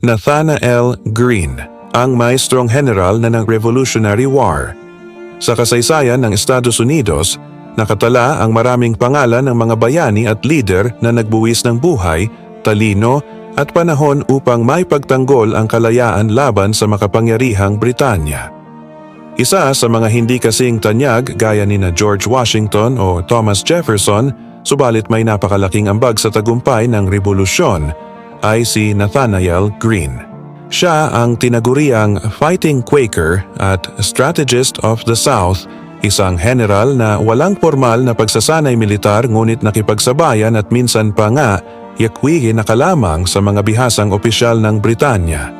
Nathanael Greene, ang maestrong general na ng Revolutionary War. Sa kasaysayan ng Estados Unidos, nakatala ang maraming pangalan ng mga bayani at leader na nagbuwis ng buhay, talino at panahon upang may pagtanggol ang kalayaan laban sa makapangyarihang Britanya. Isa sa mga hindi kasing tanyag gaya ni na George Washington o Thomas Jefferson, subalit may napakalaking ambag sa tagumpay ng revolusyon, ay si Nathanael Greene. Siya ang tinaguriang Fighting Quaker at Strategist of the South, isang general na walang formal na pagsasanay militar ngunit nakipagsabayan at minsan pa nga yakwigi na kalamang sa mga bihasang opisyal ng Britanya.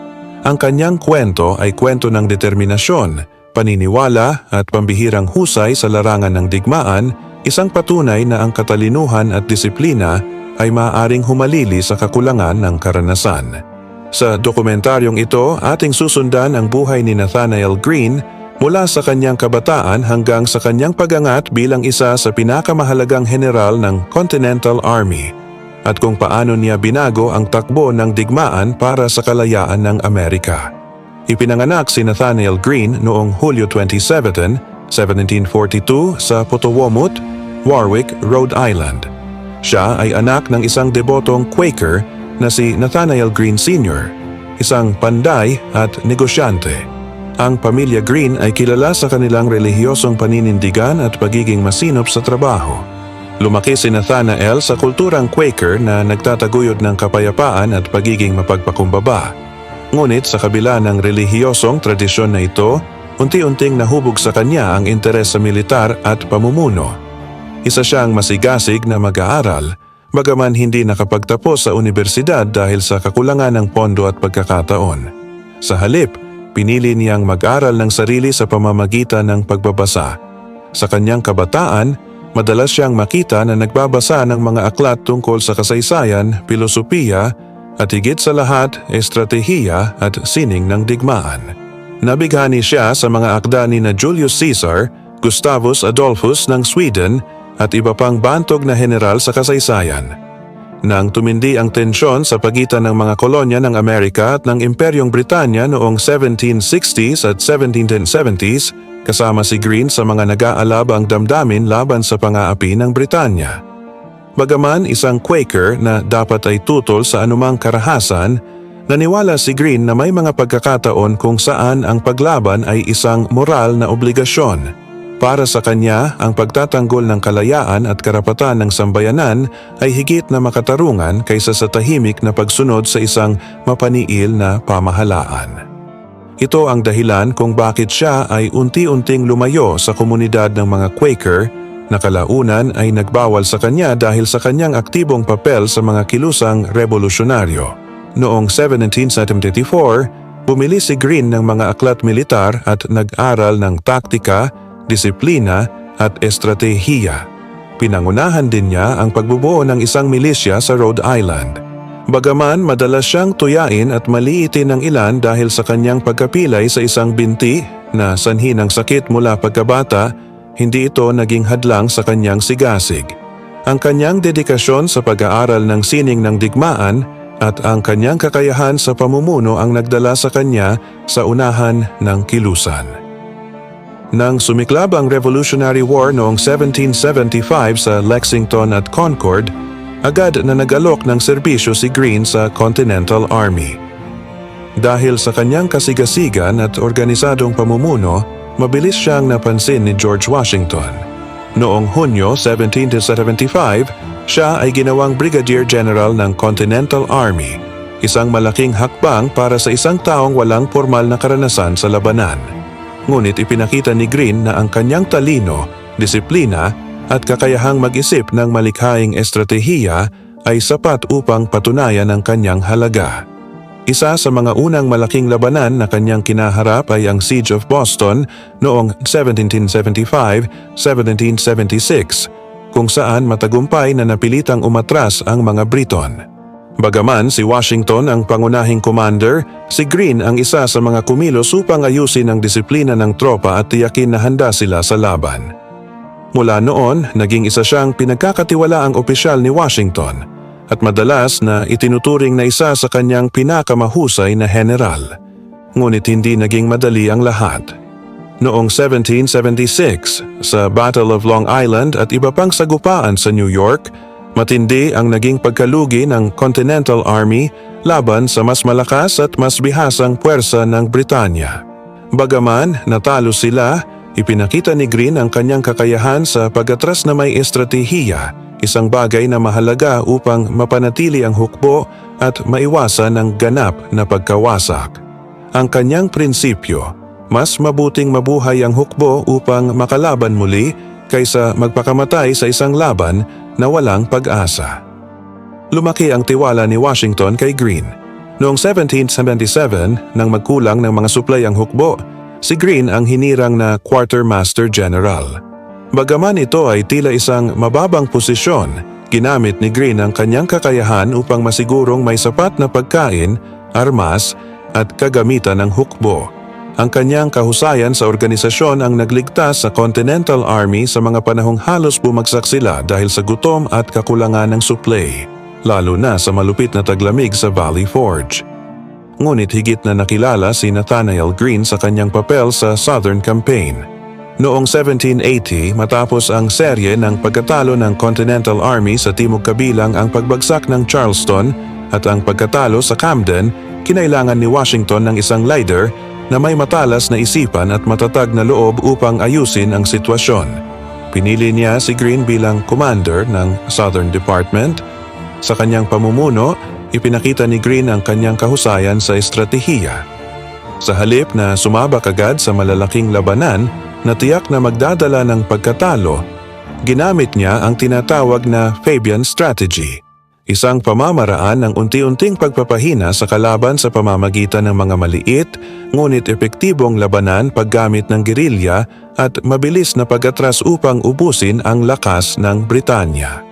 Ang kanyang kwento ay kwento ng determinasyon, paniniwala at pambihirang husay sa larangan ng digmaan, isang patunay na ang katalinuhan at disiplina ay maaaring humalili sa kakulangan ng karanasan. Sa dokumentaryong ito, ating susundan ang buhay ni Nathanael Greene mula sa kanyang kabataan hanggang sa kanyang pagangat bilang isa sa pinakamahalagang general ng Continental Army at kung paano niya binago ang takbo ng digmaan para sa kalayaan ng Amerika. Ipinanganak si Nathanael Greene noong Hulyo 27, 1742 sa Potowomut, Warwick, Rhode Island. Siya ay anak ng isang debotong Quaker na si Nathanael Greene Sr., isang panday at negosyante. Ang pamilya Greene ay kilala sa kanilang relihiyosong paninindigan at pagiging masinop sa trabaho. Lumaki si Nathanael sa kulturang Quaker na nagtataguyod ng kapayapaan at pagiging mapagpakumbaba. Ngunit sa kabila ng relihiyosong tradisyon na ito, unti-unting nahubog sa kanya ang interes sa militar at pamumuno. Isa siyang masigasig na mag-aaral, bagaman hindi nakapagtapos sa universidad dahil sa kakulangan ng pondo at pagkakataon. Sa halip, pinili niyang mag-aral ng sarili sa pamamagitan ng pagbabasa. Sa kanyang kabataan, madalas siyang makita na nagbabasa ng mga aklat tungkol sa kasaysayan, pilosopiya, at higit sa lahat, estratehiya at sining ng digmaan. Nabighani siya sa mga akda ni na Julius Caesar, Gustavus Adolphus ng Sweden at iba pang bantog na general sa kasaysayan. Nang tumindi ang tensyon sa pagitan ng mga kolonya ng Amerika at ng Imperyong Britanya noong 1760s at 1770s, kasama si Greene sa mga nag-aalab ang damdamin laban sa pang-aapi ng Britanya. Bagaman isang Quaker na dapat ay tutol sa anumang karahasan, naniwala si Greene na may mga pagkakataon kung saan ang paglaban ay isang moral na obligasyon. Para sa kanya, ang pagtatanggol ng kalayaan at karapatan ng sambayanan ay higit na makatarungan kaysa sa tahimik na pagsunod sa isang mapaniil na pamahalaan. Ito ang dahilan kung bakit siya ay unti-unting lumayo sa komunidad ng mga Quaker na kalaunan ay nagbawal sa kanya dahil sa kanyang aktibong papel sa mga kilusang revolusyonaryo. Noong 1774, bumili si Greene ng mga aklat militar at nag-aral ng taktika, disiplina at estratehiya. Pinangunahan din niya ang pagbubuo ng isang milisya sa Rhode Island. Bagaman madalas siyang tuyain at maliitin ng ilan dahil sa kanyang pagkapilay sa isang binti na sanhi ng sakit mula pagkabata, hindi ito naging hadlang sa kanyang sigasig. Ang kanyang dedikasyon sa pag-aaral ng sining ng digmaan at ang kanyang kakayahan sa pamumuno ang nagdala sa kanya sa unahan ng kilusan. Nang sumiklab ang Revolutionary War noong 1775 sa Lexington at Concord, agad na nag-alok ng serbisyo si Greene sa Continental Army. Dahil sa kanyang kasigasigan at organisadong pamumuno, mabilis siyang napansin ni George Washington. Noong Hunyo 1775, siya ay ginawang Brigadier General ng Continental Army, isang malaking hakbang para sa isang taong walang formal na karanasan sa labanan. Ngunit ipinakita ni Greene na ang kanyang talino, disiplina at kakayahang mag-isip ng malikhaing estratehiya ay sapat upang patunayan ang kanyang halaga. Isa sa mga unang malaking labanan na kanyang kinaharap ay ang Siege of Boston noong 1775-1776 kung saan matagumpay na napilitang umatras ang mga Briton. Bagaman si Washington ang pangunahing commander, si Greene ang isa sa mga kumilos upang ayusin ang disiplina ng tropa at tiyakin na handa sila sa laban. Mula noon, naging isa siyang pinagkakatiwalaang opisyal ni Washington at madalas na itinuturing na isa sa kanyang pinakamahusay na general. Ngunit hindi naging madali ang lahat. Noong 1776, sa Battle of Long Island at iba pang sagupaan sa New York, matindi ang naging pagkalugi ng Continental Army laban sa mas malakas at mas bihasang puwersa ng Britanya. Bagaman natalo sila, ipinakita ni Green ang kanyang kakayahan sa pag-atras na may estratehiya, isang bagay na mahalaga upang mapanatili ang hukbo at maiwasan ang ganap na pagkawasak. Ang kanyang prinsipyo, mas mabuting mabuhay ang hukbo upang makalaban muli kaysa magpakamatay sa isang laban na walang pag-asa. Lumaki ang tiwala ni Washington kay Green. Noong 1777, nang magkulang ng mga suplay ang hukbo, si Green ang hinirang na Quartermaster General. Bagaman ito ay tila isang mababang posisyon, ginamit ni Green ang kanyang kakayahan upang masigurong may sapat na pagkain, armas, at kagamitan ng hukbo. Ang kanyang kahusayan sa organisasyon ang nagligtas sa Continental Army sa mga panahong halos bumagsak sila dahil sa gutom at kakulangan ng suplay, lalo na sa malupit na taglamig sa Valley Forge. Ngunit higit na nakilala si Nathanael Green sa kanyang papel sa Southern Campaign. Noong 1780 matapos ang serye ng pagkatalo ng Continental Army sa Timog Kabilang ang pagbagsak ng Charleston at ang pagkatalo sa Camden, kinailangan ni Washington ng isang leader na may matalas na isipan at matatag na loob upang ayusin ang sitwasyon. Pinili niya si Green bilang commander ng Southern Department. Sa kanyang pamumuno, ipinakita ni Green ang kanyang kahusayan sa estratehiya. Sa halip na sumabak agad sa malalaking labanan na tiyak na magdadala ng pagkatalo, ginamit niya ang tinatawag na Fabian Strategy – Isang pamamaraan ng unti-unting pagpapahina sa kalaban sa pamamagitan ng mga maliit, ngunit epektibong labanan paggamit ng gerilya at mabilis na pag-atras upang ubusin ang lakas ng Britanya.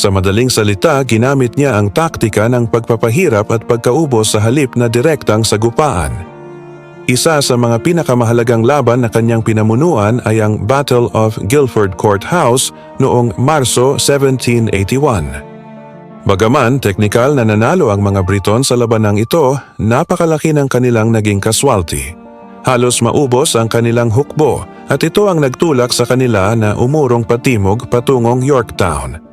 Sa madaling salita, ginamit niya ang taktika ng pagpapahirap at pagkaubos sa halip na direktang sagupaan. Isa sa mga pinakamahalagang laban na kanyang pinamunuan ay ang Battle of Guilford Courthouse noong Marso 1781. Bagaman teknikal na nanalo ang mga Briton sa labanang ito, napakalaki ng kanilang naging kaswalty. Halos maubos ang kanilang hukbo at ito ang nagtulak sa kanila na umurong patimog patungong Yorktown.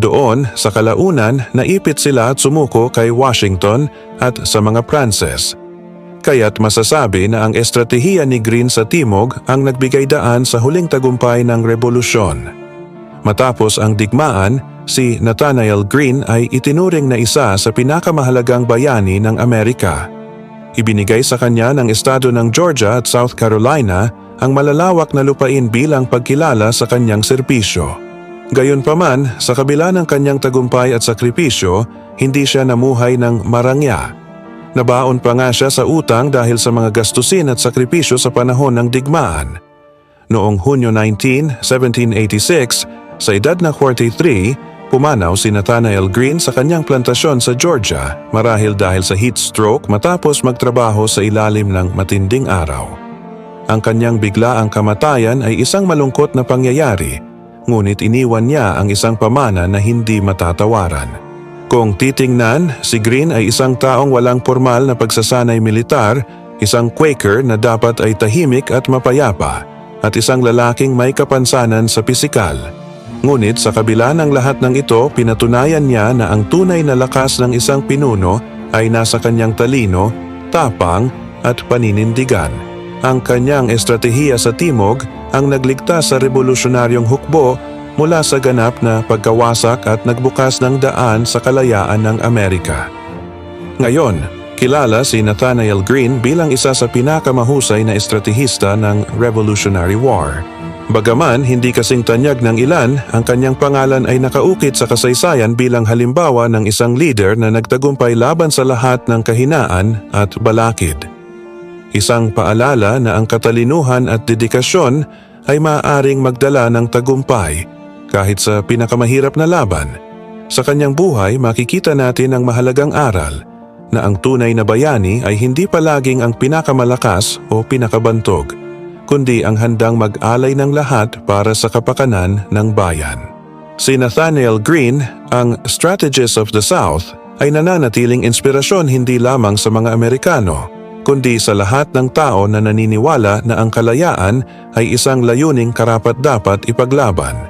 Doon, sa kalaunan, naipit sila at sumuko kay Washington at sa mga Pranses. Kaya't masasabi na ang estratehiya ni Green sa Timog ang nagbigay daan sa huling tagumpay ng revolusyon. Matapos ang digmaan, si Nathanael Green ay itinuring na isa sa pinakamahalagang bayani ng Amerika. Ibinigay sa kanya ng estado ng Georgia at South Carolina ang malalawak na lupain bilang pagkilala sa kanyang serbisyo. Gayunpaman, sa kabila ng kanyang tagumpay at sakripisyo, hindi siya namuhay ng marangya. Nabaon pa nga siya sa utang dahil sa mga gastusin at sakripisyo sa panahon ng digmaan. Noong Hunyo 19, 1786, sa edad na 43, Pumanaw si Nathanael Green sa kanyang plantasyon sa Georgia marahil dahil sa heat stroke matapos magtrabaho sa ilalim ng matinding araw. Ang kanyang biglaang kamatayan ay isang malungkot na pangyayari, ngunit iniwan niya ang isang pamana na hindi matatawaran. Kung titingnan, si Green ay isang taong walang formal na pagsasanay militar, isang Quaker na dapat ay tahimik at mapayapa, at isang lalaking may kapansanan sa pisikal. Ngunit sa kabila ng lahat ng ito, pinatunayan niya na ang tunay na lakas ng isang pinuno ay nasa kanyang talino, tapang at paninindigan. Ang kanyang estratehiya sa timog ang nagligtas sa revolusyonaryong hukbo mula sa ganap na pagkawasak at nagbukas ng daan sa kalayaan ng Amerika. Ngayon, kilala si Nathanael Green bilang isa sa pinakamahusay na estratehista ng Revolutionary War. Bagaman hindi kasing tanyag ng ilan, ang kanyang pangalan ay nakaukit sa kasaysayan bilang halimbawa ng isang leader na nagtagumpay laban sa lahat ng kahinaan at balakid. Isang paalala na ang katalinuhan at dedikasyon ay maaaring magdala ng tagumpay kahit sa pinakamahirap na laban. Sa kanyang buhay makikita natin ang mahalagang aral na ang tunay na bayani ay hindi palaging ang pinakamalakas o pinakabantog kundi ang handang mag-alay ng lahat para sa kapakanan ng bayan. Si Nathaniel Green, ang Strategist of the South, ay nananatiling inspirasyon hindi lamang sa mga Amerikano, kundi sa lahat ng tao na naniniwala na ang kalayaan ay isang layuning karapat-dapat ipaglaban.